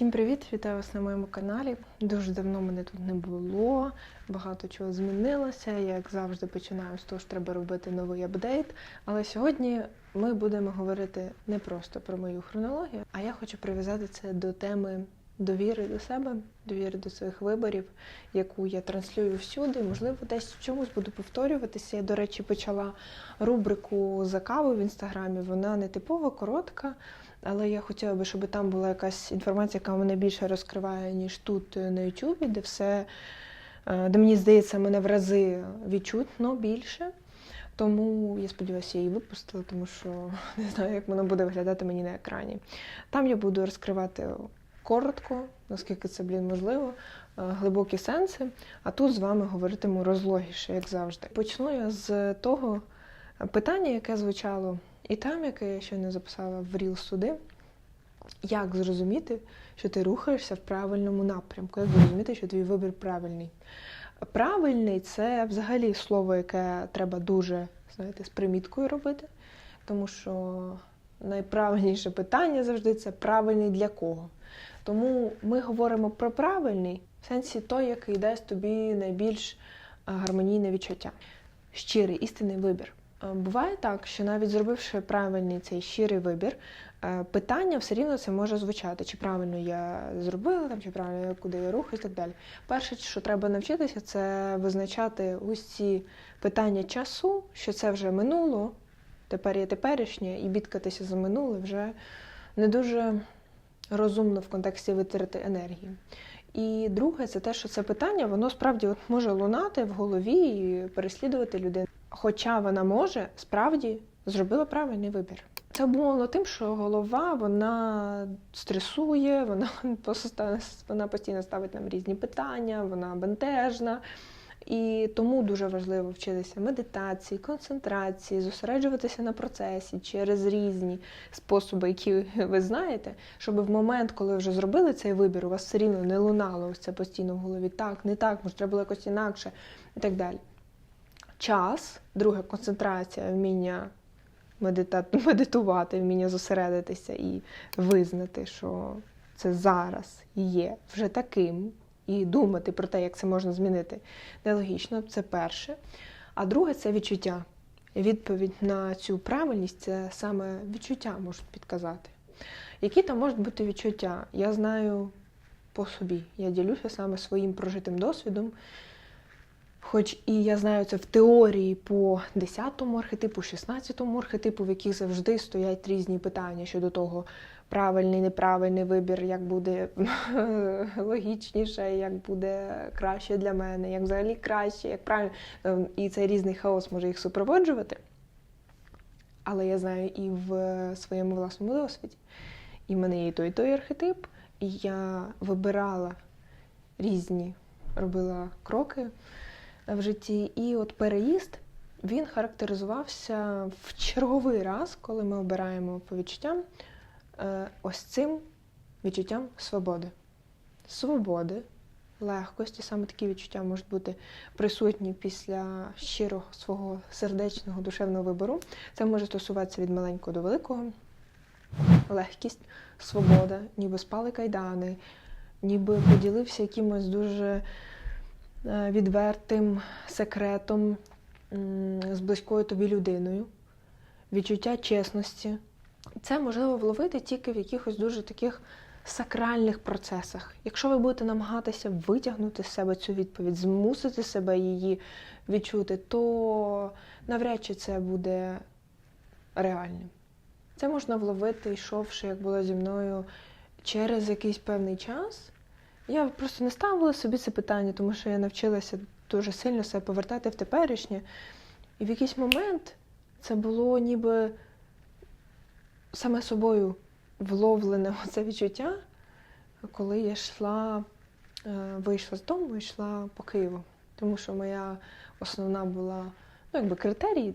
Всім привіт! Вітаю вас на моєму каналі. Дуже давно мене тут не було, багато чого змінилося. Я, як завжди, починаю з того, що треба робити новий апдейт. Але сьогодні ми будемо говорити не просто про мою хронологію, а я хочу прив'язати це до теми довіри до себе, довіри до своїх виборів, яку я транслюю всюди. Можливо, десь в чомусь буду повторюватися. Я, до речі, почала рубрику за каву в інстаграмі. Вона не типова, коротка. Але я хотіла би, щоб там була якась інформація, яка мене більше розкриває, ніж тут е, на Ютубі, де все, е, де мені здається, мене в рази відчутно більше. Тому я сподіваюся, її випустила, тому що не знаю, як воно буде виглядати мені на екрані. Там я буду розкривати коротко, наскільки це блін можливо, е, глибокі сенси. А тут з вами говоритиму розлогіше, як завжди. Почну я з того питання, яке звучало і там, яке я ще не записала в Ріл суди, як зрозуміти, що ти рухаєшся в правильному напрямку, як зрозуміти, що твій вибір правильний. Правильний це взагалі слово, яке треба дуже, знаєте, з приміткою робити, тому що найправильніше питання завжди це правильний для кого. Тому ми говоримо про правильний в сенсі той, який дасть тобі найбільш гармонійне відчуття. Щирий істинний вибір. Буває так, що навіть зробивши правильний цей щирий вибір, питання все рівно це може звучати, чи правильно я зробила, там, чи правильно я куди я рухаюсь і так далі. Перше, що треба навчитися, це визначати ці питання часу, що це вже минуло, тепер є теперішнє, і бідкатися за минуле вже не дуже розумно в контексті витрати енергії. І друге, це те, що це питання, воно справді от може лунати в голові і переслідувати людину. Хоча вона може справді зробила правильний вибір. Це обумовлено тим, що голова вона стресує, вона вона постійно ставить нам різні питання, вона бентежна. І тому дуже важливо вчитися медитації, концентрації, зосереджуватися на процесі через різні способи, які ви знаєте, щоб в момент, коли вже зробили цей вибір, у вас все рівно не лунало ось це постійно в голові. Так, не так, може, треба було якось інакше і так далі час, друге концентрація, вміння медита... медитувати, вміння зосередитися і визнати, що це зараз є вже таким, і думати про те, як це можна змінити, нелогічно, це перше. А друге це відчуття. Відповідь на цю правильність це саме відчуття можуть підказати. Які там можуть бути відчуття? Я знаю по собі. Я ділюся саме своїм прожитим досвідом. Хоч і я знаю це в теорії по 10-му архетипу, 16-му архетипу, в яких завжди стоять різні питання щодо того, правильний, неправильний вибір, як буде логічніше, як буде краще для мене, як взагалі краще, як правильно. Ем, і цей різний хаос може їх супроводжувати. Але я знаю і в своєму власному досвіді. І в мене є і той, і той архетип, і я вибирала різні, робила кроки в житті. І от переїзд він характеризувався в черговий раз, коли ми обираємо по відчуттям, ось цим відчуттям свободи. Свободи, легкості, саме такі відчуття можуть бути присутні після щирого свого сердечного душевного вибору. Це може стосуватися від маленького до великого. Легкість, свобода, ніби спали кайдани, ніби поділився якимось дуже Е, відвертим секретом з близькою тобі людиною, відчуття чесності. Це можливо вловити тільки в якихось дуже таких сакральних процесах. Якщо ви будете намагатися витягнути з себе цю відповідь, змусити себе її відчути, то навряд чи це буде реальним. Це можна вловити, йшовши, як було зі мною, через якийсь певний час. Я просто не ставила собі це питання, тому що я навчилася дуже сильно себе повертати в теперішнє. І в якийсь момент це було ніби саме собою вловлене це відчуття, коли я йшла, е, вийшла з дому і йшла по Києву. Тому що моя основна була ну, якби критерій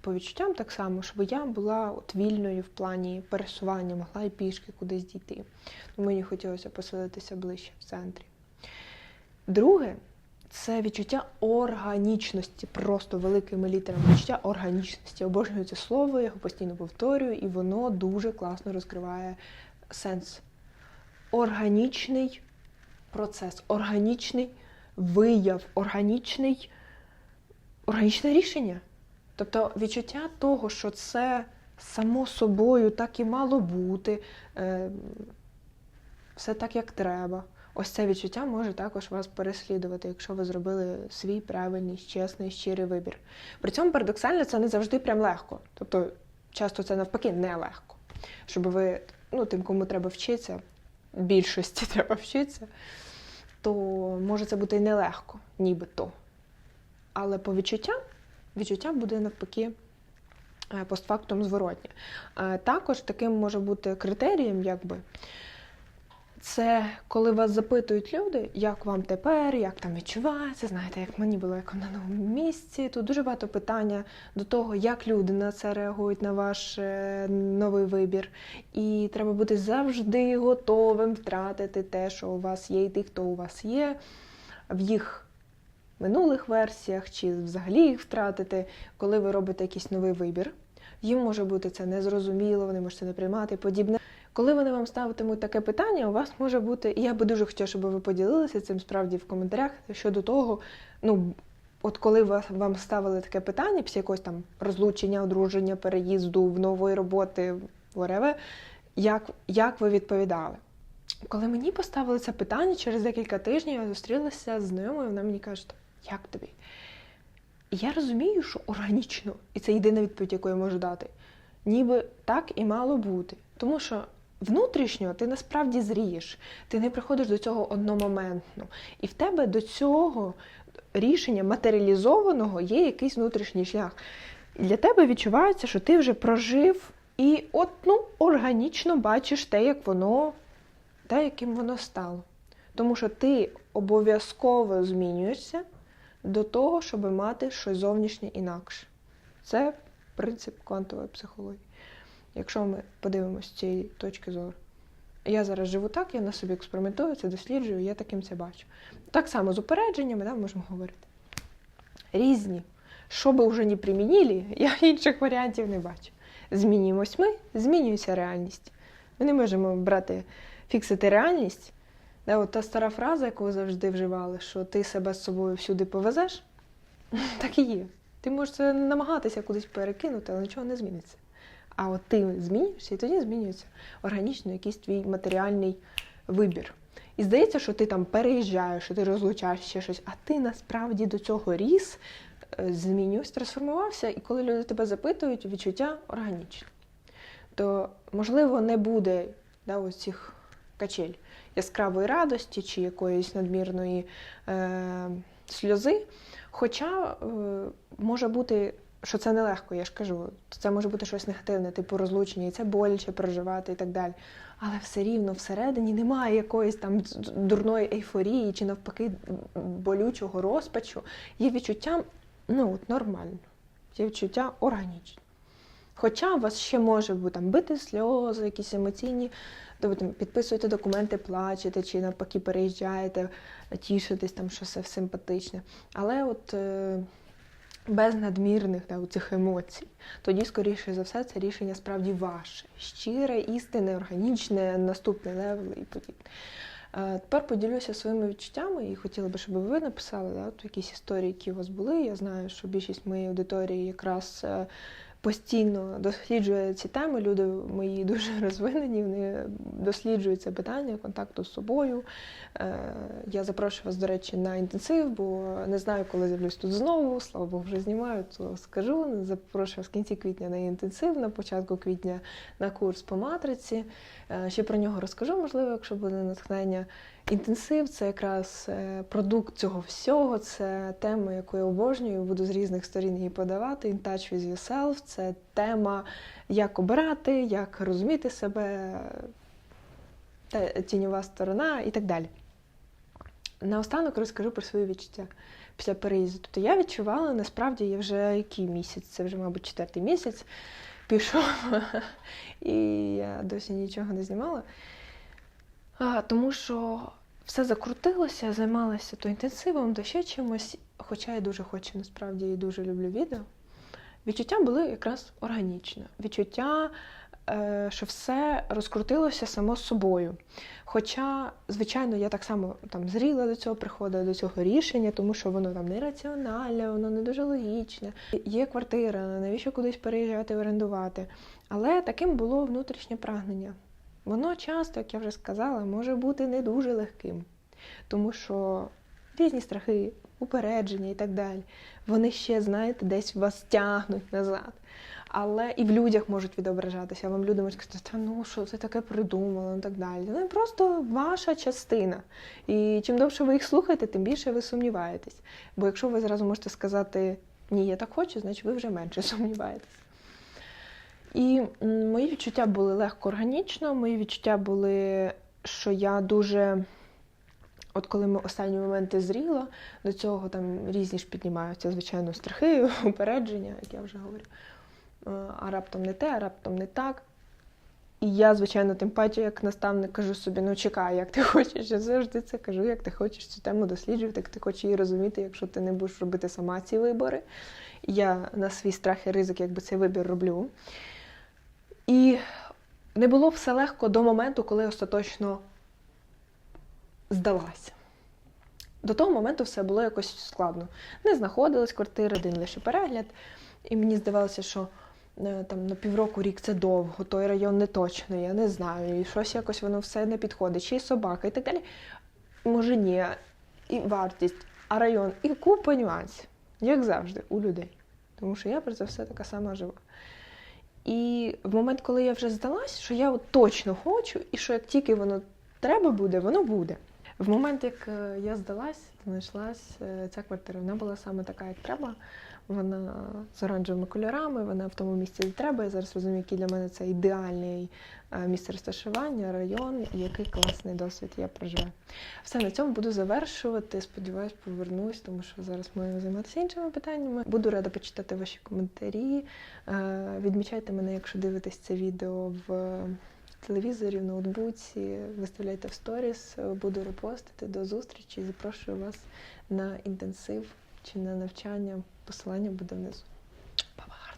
по відчуттям так само, щоб я була от вільною в плані пересування, могла і пішки кудись дійти. Тому мені хотілося поселитися ближче в центрі. Друге, це відчуття органічності, просто великими літерами. Відчуття органічності. Обожнюю це слово, я його постійно повторюю, і воно дуже класно розкриває сенс органічний процес, органічний вияв, органічний, органічне рішення. Тобто відчуття того, що це само собою так і мало бути, е, все так, як треба. Ось це відчуття може також вас переслідувати, якщо ви зробили свій правильний, чесний, щирий вибір. При цьому парадоксально це не завжди прям легко. Тобто, часто це навпаки нелегко. Щоб ви, ну, тим, кому треба вчитися, більшості треба вчитися, то може це бути і нелегко, нібито. Але по відчуттям, відчуття буде навпаки е, постфактум зворотнє. Е, Також таким може бути критерієм, якби. Це коли вас запитують люди, як вам тепер, як там відчувається, знаєте, як мені було як на новому місці. Тут дуже багато питання до того, як люди на це реагують на ваш е, новий вибір. І треба бути завжди готовим втратити те, що у вас є, і тих, хто у вас є, в їх минулих версіях, чи взагалі їх втратити, коли ви робите якийсь новий вибір. Їм може бути це незрозуміло, вони можуть це не приймати і подібне. Коли вони вам ставитимуть таке питання, у вас може бути, і я би дуже хотіла, щоб ви поділилися цим справді в коментарях щодо того, ну от коли вас вам ставили таке питання, після якогось там розлучення, одруження, переїзду, в нової роботи, whatever, як, як ви відповідали? Коли мені поставили це питання, через декілька тижнів я зустрілася з знайомою, вона мені каже, як тобі? І я розумію, що органічно, і це єдина відповідь, яку я можу дати. Ніби так і мало бути. Тому що внутрішньо ти насправді зрієш, ти не приходиш до цього одномоментно. І в тебе до цього рішення матеріалізованого є якийсь внутрішній шлях. І для тебе відчувається, що ти вже прожив і от ну, органічно бачиш те, як воно, те, яким воно стало. Тому що ти обов'язково змінюєшся до того, щоб мати щось зовнішнє інакше. Це принцип квантової психології. Якщо ми подивимося з цієї точки зору. Я зараз живу так, я на собі експериментую, це досліджую, я таким це бачу. Так само з упередженнями да, можемо говорити. Різні. Що би вже не примінили, я інших варіантів не бачу. Змінюємось ми, змінюється реальність. Ми не можемо брати, фіксити реальність. Да, от та стара фраза, яку завжди вживали, що ти себе з собою всюди повезеш, так і є. Ти можеш це намагатися кудись перекинути, але нічого не зміниться. А от ти змінюєшся, і тоді змінюється органічно якийсь твій матеріальний вибір. І здається, що ти там переїжджаєш, що ти розлучаєш ще щось, а ти насправді до цього ріс, е, змінювався, трансформувався, і коли люди тебе запитують, відчуття органічне. То, можливо, не буде да, ось цих качель яскравої радості чи якоїсь надмірної е, сльози. Хоча е, може бути, що це нелегко, я ж кажу, це може бути щось негативне, типу розлучення, і це боляче проживати і так далі. Але все рівно всередині немає якоїсь там дурної ейфорії чи навпаки болючого розпачу. Є відчуття ну, от, нормально, є відчуття органічне. Хоча у вас ще може там бити сльози, якісь емоційні, то ви там підписуєте документи, плачете, чи навпаки переїжджаєте, тішитесь, там, що все симпатичне. Але от е, без надмірних да, цих емоцій, тоді, скоріше за все, це рішення справді ваше. Щире, істинне, органічне, наступне левел і подібне. Е, Тепер поділюся своїми відчуттями і хотіла би, щоб ви написали да, от якісь історії, які у вас були. Я знаю, що більшість моєї аудиторії якраз е, постійно досліджує ці теми. Люди мої дуже розвинені, вони досліджують це питання контакту з собою. Е, Я запрошую вас, до речі, на інтенсив, бо не знаю, коли з'явлюсь тут знову. Слава Богу, вже знімаю, то скажу. Запрошую вас в кінці квітня на інтенсив, на початку квітня на курс по матриці. Е, Ще про нього розкажу, можливо, якщо буде натхнення. Інтенсив це якраз е, продукт цього всього. Це тема, яку я обожнюю, буду з різних сторін її подавати. In touch with yourself – це тема, як обирати, як розуміти себе, тіньова сторона і так далі. Наостанок розкажу про свої відчуття після переїзду. Тобто я відчувала, насправді я вже який місяць, це вже, мабуть, четвертий місяць пішов, і я досі нічого не знімала. Тому що все закрутилося, займалася то інтенсивом, то ще чимось, хоча я дуже хочу, насправді і дуже люблю відео. Відчуття були якраз органічно. Відчуття е, що все розкрутилося само собою. Хоча, звичайно, я так само там зріла до цього приходила, до цього рішення, тому що воно там нераціональне, воно не дуже логічне. Є квартира, навіщо кудись переїжджати, орендувати. Але таким було внутрішнє прагнення. Воно часто, як я вже сказала, може бути не дуже легким, тому що різні страхи, упередження і так далі, вони ще, знаєте, десь вас тягнуть назад. Але і в людях можуть відображатися. Вам люди можуть сказати, та ну що ти таке придумала, і так далі. Ну, просто ваша частина. І чим довше ви їх слухаєте, тим більше ви сумніваєтесь. Бо якщо ви зразу можете сказати ні, я так хочу, значить ви вже менше сумніваєтесь. І мої відчуття були легко органічно. Мої відчуття були, що я дуже. От коли ми останні моменти зріла, до цього там різні ж піднімаються, звичайно, страхи, упередження, як я вже говорю. Е, А раптом не те, а раптом не так. І я, звичайно, тим паче, як наставник, кажу собі: ну чекай, як ти хочеш. Я завжди це кажу, як ти хочеш цю тему досліджувати, як ти хочеш її розуміти, якщо ти не будеш робити сама ці вибори. Я на свій страх і ризик, якби цей вибір роблю. І не було все легко до моменту, коли остаточно здалася. До того моменту все було якось складно. Не знаходилась квартира, один лише перегляд. І мені здавалося, що е, там на півроку рік це довго, той район не точно, я не знаю. І щось якось воно все не підходить, чи собака, і так далі. Може, ні, і вартість, а район, і купа нюансів, як завжди, у людей. Тому що я про це все така сама жива. І в момент, коли я вже здалась, що я от точно хочу, і що як тільки воно треба буде, воно буде. В момент, як е, я здалась, знайшлась е, ця квартира. Вона була саме така, як треба. Вона з оранжевими кольорами, вона в тому місці, де треба. Я зараз розумію, який для мене це ідеальний е, місце розташування, район, і який класний досвід я проживаю. Все на цьому буду завершувати. Сподіваюсь, повернусь, тому що зараз маю займатися іншими питаннями. Буду рада почитати ваші коментарі. Е, Відмічайте мене, якщо дивитесь це відео в телевізорі, в ноутбуці, виставляйте в сторіс, буду репостити. До зустрічі. Запрошую вас на інтенсив чи на навчання. Посилання буде внизу. Па-па!